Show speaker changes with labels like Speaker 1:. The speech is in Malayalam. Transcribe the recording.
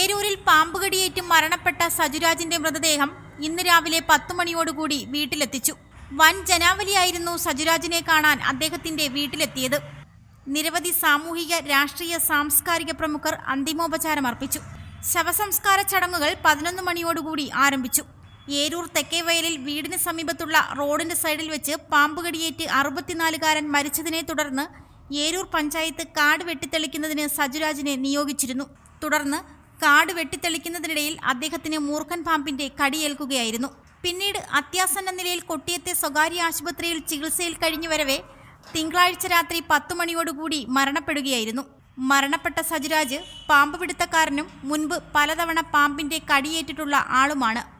Speaker 1: ഏരൂരിൽ പാമ്പുകടിയേറ്റ് മരണപ്പെട്ട സജുരാജിന്റെ മൃതദേഹം ഇന്ന് രാവിലെ പത്തു മണിയോടുകൂടി വീട്ടിലെത്തിച്ചു. വൻ ജനാവലിയായിരുന്നു സജുരാജിനെ കാണാൻ അദ്ദേഹത്തിന്റെ വീട്ടിലെത്തിയത്. നിരവധി സാമൂഹിക രാഷ്ട്രീയ സാംസ്കാരിക പ്രമുഖർ അന്തിമോപചാരം അർപ്പിച്ചു ശവസംസ്കാര ചടങ്ങുകൾ പതിനൊന്ന് മണിയോടുകൂടി ആരംഭിച്ചു. ഏരൂർ തെക്കേവയലിൽ വീടിന് സമീപത്തുള്ള റോഡിന്റെ സൈഡിൽ വെച്ച് പാമ്പുകടിയേറ്റ് അറുപത്തിനാലുകാരൻ മരിച്ചതിനെ തുടർന്ന് ഏരൂർ പഞ്ചായത്ത് കാട് വെട്ടിത്തെളിക്കുന്നതിന് സജുരാജിനെ നിയോഗിച്ചിരുന്നു. തുടർന്ന് കാട് വെട്ടിത്തെളിക്കുന്നതിനിടയിൽ അദ്ദേഹത്തിന് മൂർഖൻ പാമ്പിന്റെ കടിയേൽക്കുകയായിരുന്നു. പിന്നീട് അത്യാസന്ന നിലയിൽ കൊട്ടിയത്തെ സ്വകാര്യ ആശുപത്രിയിൽ ചികിത്സയിൽ കഴിഞ്ഞു വരവെ തിങ്കളാഴ്ച രാത്രി പത്തു മണിയോടുകൂടി മരണപ്പെടുകയായിരുന്നു. മരണപ്പെട്ട സജുരാജ് പാമ്പ് പിടുത്തക്കാരനും മുൻപ് പലതവണ പാമ്പിന്റെ കടിയേറ്റിട്ടുള്ള ആളുമാണ്.